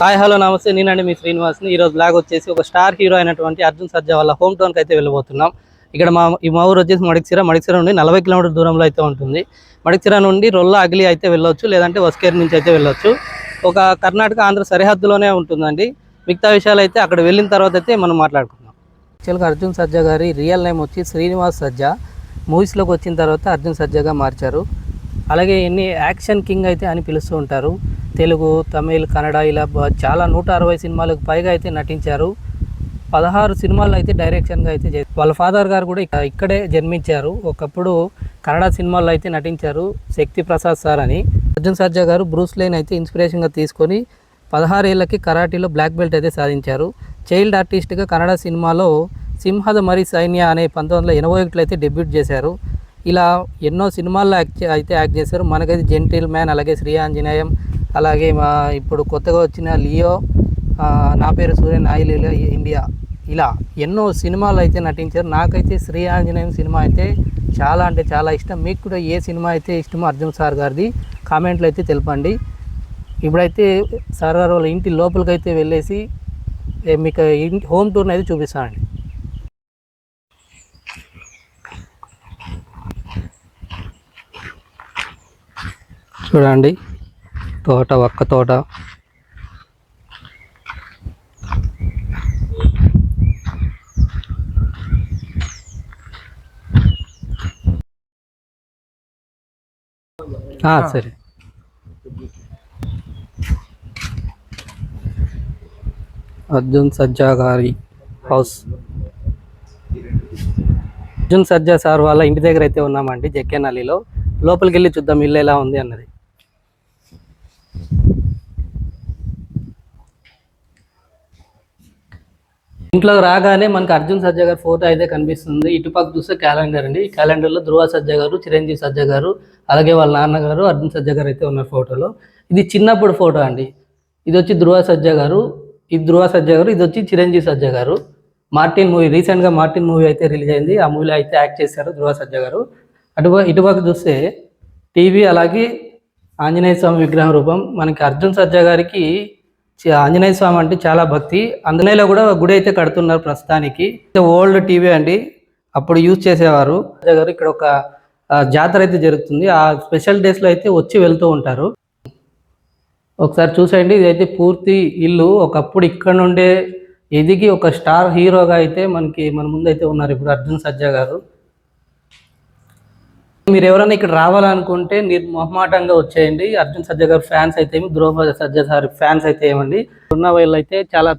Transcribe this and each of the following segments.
Hi hello నమస్తే. నేనండి మీ శ్రీనివాస్ని. ఈరోజు బ్లాగ్ వచ్చేసి ఒక స్టార్ హీరో అయినటువంటి అర్జున్ సర్జా వాళ్ళ హోమ్ టౌన్కి అయితే వెళ్ళబోతున్నాం. ఇక్కడ మా ఈ మా ఊరు వచ్చేసి మడిక్సిర. మడిక్సిర నుండి నలభై కిలోమీటర్ దూరంలో అయితే ఉంటుంది. మడిక్సిర నుండి రొల్ల అగిలి అయితే వెళ్ళొచ్చు లేదంటే వస్కేర్ నుంచి అయితే వెళ్ళొచ్చు. ఒక కర్ణాటక ఆంధ్ర సరిహద్దులోనే ఉంటుందండి. మిగతా విషయాలు అయితే అక్కడ వెళ్ళిన తర్వాత అయితే మనం మాట్లాడుకుందాం. యాక్చువల్గా అర్జున్ సర్జా గారి రియల్ నేమ్ వచ్చి శ్రీనివాస్ సజ్జా మూవీస్లోకి వచ్చిన తర్వాత అర్జున్ సర్జాగా మార్చారు. అలాగే ఎన్ని యాక్షన్ కింగ్ అయితే అని పిలుస్తూ ఉంటారు. తెలుగు తమిళ్ కన్నడ ఇలా చాలా నూట అరవై సినిమాలకు పైగా అయితే నటించారు. పదహారు సినిమాలు అయితే డైరెక్షన్గా అయితే చే- వాళ్ళ ఫాదర్ గారు కూడా ఇక్కడే జన్మించారు. ఒకప్పుడు కన్నడ సినిమాల్లో అయితే నటించారు శక్తి ప్రసాద్ సార్ అని. అర్జున్ సర్జా గారు బ్రూస్ లైన్ అయితే ఇన్స్పిరేషన్గా తీసుకొని పదహారు ఏళ్ళకి కరాటీలో బ్లాక్ బెల్ట్ అయితే సాధించారు. చైల్డ్ ఆర్టిస్ట్గా కన్నడ సినిమాలో సింహద మరి సైన్య అనే పంతొమ్మిది వందల ఎనభై ఒకటిలో అయితే డెబ్యూట్ చేశారు. ఇలా ఎన్నో సినిమాల్లో యాక్ట్ అయితే యాక్ట్ చేశారు. మనకైతే జెంటిల్ మ్యాన్ అలాగే శ్రీ ఆంజనేయం అలాగే మా ఇప్పుడు కొత్తగా వచ్చిన లియో నా పేరు సూర్య నాయిలీల ఇండియా. ఇలా ఎన్నో సినిమాలు అయితే నటించారు. నాకైతే శ్రీ ఆంజనేయం సినిమా అయితే చాలా అంటే చాలా ఇష్టం. మీకు కూడా ఏ సినిమా అయితే ఇష్టమో అర్జున్ సార్ గారిది కామెంట్లు అయితే తెలపండి. ఇప్పుడైతే సార్ గారు వాళ్ళ ఇంటి లోపలికి అయితే వెళ్ళేసి మీకు ఇంటి హోమ్ టూర్ని అయితే చూపిస్తానండి. చూడండి. తోట ఒక్క తోట. సరే. అర్జున్ సజ్జా గారి హౌస్. అర్జున్ సజ్జా సార్ వాళ్ళ ఇంటి దగ్గర అయితే ఉన్నామండి జక్కేనల్లిలో. లోపలికి వెళ్ళి చూద్దాం ఇల్లు ఎలా ఉంది అన్నది. ఇంట్లో రాగానే మనకి అర్జున్ సజ్జా గారి ఫోటో అయితే కనిపిస్తుంది. ఇటుపక్క చూస్తే క్యాలెండర్ అండి. ఈ క్యాలెండర్లో ధృవ సజ్జా గారు చిరంజీవి సజ్జా గారు అలాగే వాళ్ళ నాన్నగారు అర్జున్ సజ్జా గారు అయితే ఉన్నారు ఫోటోలో. ఇది చిన్నప్పుడు ఫోటో అండి. ఇది వచ్చి ధ్రువ సజ్జా గారు ఇది ధృవ సజ్జా గారు ఇది వచ్చి చిరంజీవి సజ్జా గారు. మార్టిన్ మూవీ రీసెంట్గా మార్టిన్ మూవీ అయితే రిలీజ్ అయింది. ఆ మూవీలో అయితే యాక్ట్ చేశారు ధృవ సజ్జా గారు. అటు ఇటుపక్క చూస్తే టీవీ అలాగే ఆంజనేయ స్వామి విగ్రహం రూపం. మనకి అర్జున్ సజ్జా గారికి ఆంజనేయ స్వామి అంటే చాలా భక్తి. అందులో కూడా గుడి అయితే కడుతున్నారు ప్రస్తుతానికి. ఓల్డ్ టీవీ అండి. అప్పుడు యూజ్ చేసేవారు. గారు ఇక్కడ ఒక జాతర అయితే జరుగుతుంది. ఆ స్పెషల్ డేస్లో అయితే వచ్చి వెళ్తూ ఉంటారు. ఒకసారి చూసేయండి. ఇదైతే పూర్తి ఇల్లు. ఒకప్పుడు ఇక్కడ నుండే ఎదిగి ఒక స్టార్ హీరోగా అయితే మనకి మన ముందు అయితే ఉన్నారు ఇప్పుడు అర్జున్ సజ్జా గారు. మీరు ఎవరైనా ఇక్కడ రావాలనుకుంటే మీరు మొహమాటంగా వచ్చేయండి. అర్జున్ సజ్జా గారి ఫ్యాన్స్ అయితే ఏమి ధ్రువ సజ్జా గారి ఫ్యాన్స్ అయితే ఏమండి. ఉన్న వాళ్ళు అయితే చాలా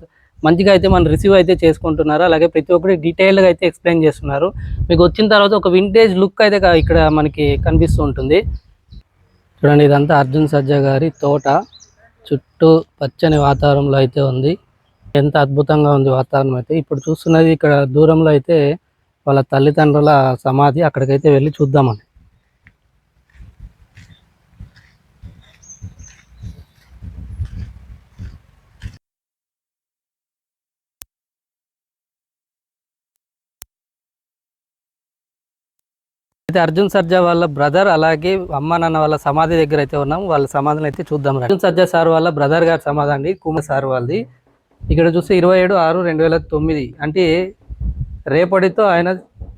మంచిగా అయితే మనం రిసీవ్ అయితే చేసుకుంటున్నారు. అలాగే ప్రతి ఒక్కటి డీటెయిల్గా అయితే ఎక్స్ప్లెయిన్ చేస్తున్నారు. మీకు వచ్చిన తర్వాత ఒక వింటేజ్ లుక్ అయితే ఇక్కడ మనకి కనిపిస్తూ ఉంటుంది. చూడండి ఇదంతా అర్జున్ సజ్జా గారి తోట. చుట్టూ పచ్చని వాతావరణంలో అయితే ఉంది. ఎంత అద్భుతంగా ఉంది వాతావరణం అయితే. ఇప్పుడు చూస్తున్నది ఇక్కడ దూరంలో అయితే వాళ్ళ తల్లిదండ్రుల సమాధి. అక్కడికైతే వెళ్ళి చూద్దామని అయితే అర్జున్ సర్జా వాళ్ళ బ్రదర్ అలాగే అమ్మ నాన్న వాళ్ళ సమాధి దగ్గర అయితే ఉన్నాం. వాళ్ళ సమాధిని అయితే చూద్దాం అర్జున్ సర్జా సార్ వాళ్ళ బ్రదర్ గారి సమాధి అండి కుమార్ సార్ వాళ్ళది. ఇక్కడ చూస్తే ఇరవై ఏడు ఆరు రెండు వేల తొమ్మిది. అంటే రేపటితో ఆయన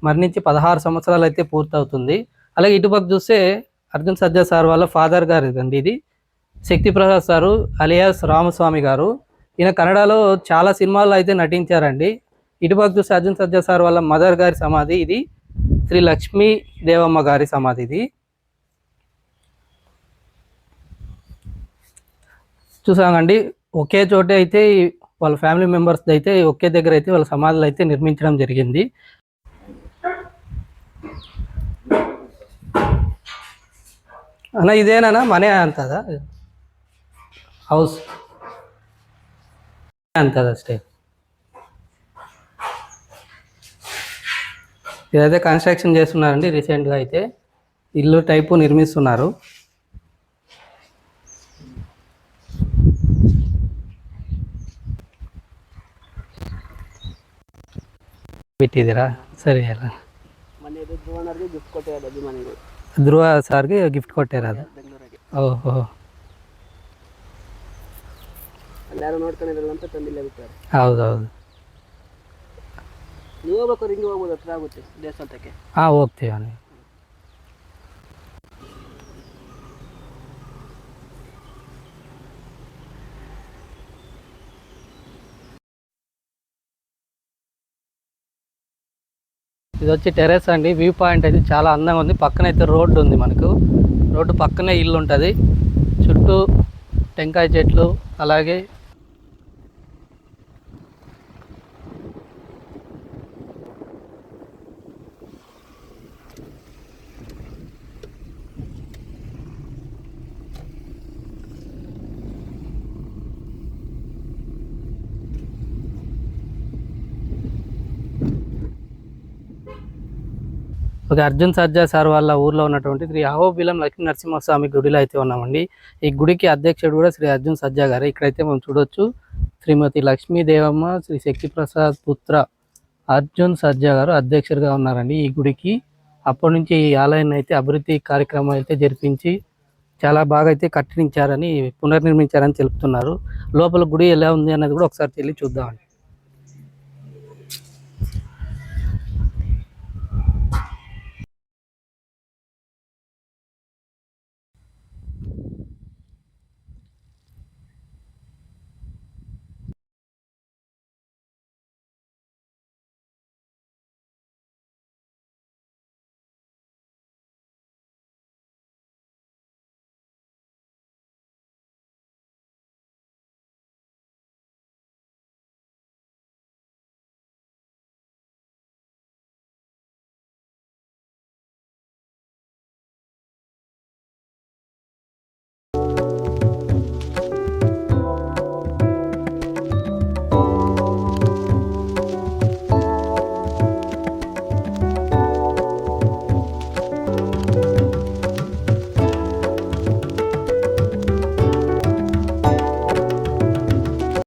మరణించి పదహారు సంవత్సరాలు అయితే పూర్తవుతుంది. అలాగే ఇటుపక్క చూస్తే అర్జున్ సర్జా సార్ వాళ్ళ ఫాదర్ గారు అండి ఇది. Shakti Prasad sir alias Ramaswamy garu. ఈయన కన్నడలో చాలా సినిమాల్లో అయితే నటించారండి. ఇటుపక్క చూస్తే అర్జున్ సర్జా సార్ వాళ్ళ మదర్ గారి సమాధి ఇది. శ్రీ లక్ష్మీ దేవమ్మ గారి సమాధి ఇది. చూసామండి ఒకే చోటే అయితే వాళ్ళ ఫ్యామిలీ మెంబర్స్ అయితే ఒకే దగ్గర అయితే వాళ్ళ సమాధులు అయితే నిర్మించడం జరిగింది. అన్న ఇదేనా మనే అంతదా? హౌస్. అంతదా స్టే. ఇదైతే కన్స్ట్రక్షన్ చేస్తున్నారండి రీసెంట్గా అయితే ఇల్లు టైపు నిర్మిస్తున్నారు పెట్టిదిరా సరే అలా ಮನೆಯದು ಧ್ರುವನವ್ರಿಗೆ ಗಿಫ್ಟ್ ಕೊಟ್ಟಿರೋದು ಅಭಿಮಾನಿಗಳು ಧ್ರುವ ಸಾರ್ಗೆ ಗಿಫ್ಟ್ ಕೊಟ್ಟಾರ ಅದು ಬೆಂಗಳೂರಿಗೆ ಓಹೋ ಯಾರೋ ನೋಡ್ಕೊಂಡಿರಲ್ಲ ಅಂತ ತಂದಿಲ್ಲ ಬಿಟ್ಟಾರೆ ಹೌದು ಹೌದು ನೀವು ಹೋಗ್ಬೇಕಾದ್ರೆ ಹಿಂಗೆ ಹೋಗ್ಬೋದು ಹತ್ರ ಆಗುತ್ತೆ ದೇವಸ್ಥಾನಕ್ಕೆ ಹಾಂ ಹೋಗ್ತೀವಿ ಅಣ್ಣ ఇది వచ్చి టెర్రస్ అండి వ్యూ పాయింట్ అయితే చాలా అందంగా ఉంది పక్కన అయితే రోడ్డు ఉంది మనకు రోడ్డు పక్కనే ఇల్లు ఉంటుంది చుట్టూ టెంకాయ చెట్లు అలాగే ఒక అర్జున్ సర్జా సార్ వాళ్ళ ఊర్లో ఉన్నటువంటి శ్రీ అహోబిలం లక్ష్మీ నరసింహస్వామి గుడిలో అయితే ఉన్నామండి. ఈ గుడికి అధ్యక్షుడు కూడా శ్రీ అర్జున్ సర్జా గారు. ఇక్కడైతే మనం చూడొచ్చు. శ్రీమతి లక్ష్మీదేవమ్మ శ్రీ శక్తిప్రసాద్ పుత్ర అర్జున్ సర్జా గారు అధ్యక్షుడిగా ఉన్నారండి ఈ గుడికి. అప్పటి నుంచి ఈ ఆలయాన్ని అయితే అభివృద్ధి కార్యక్రమం అయితే జరిపించి చాలా బాగా అయితే కట్టించారని పునర్నిర్మించారని తెలుపుతున్నారు. లోపల గుడి ఎలా ఉంది అన్నది కూడా ఒకసారి తెలియ చూద్దామండి.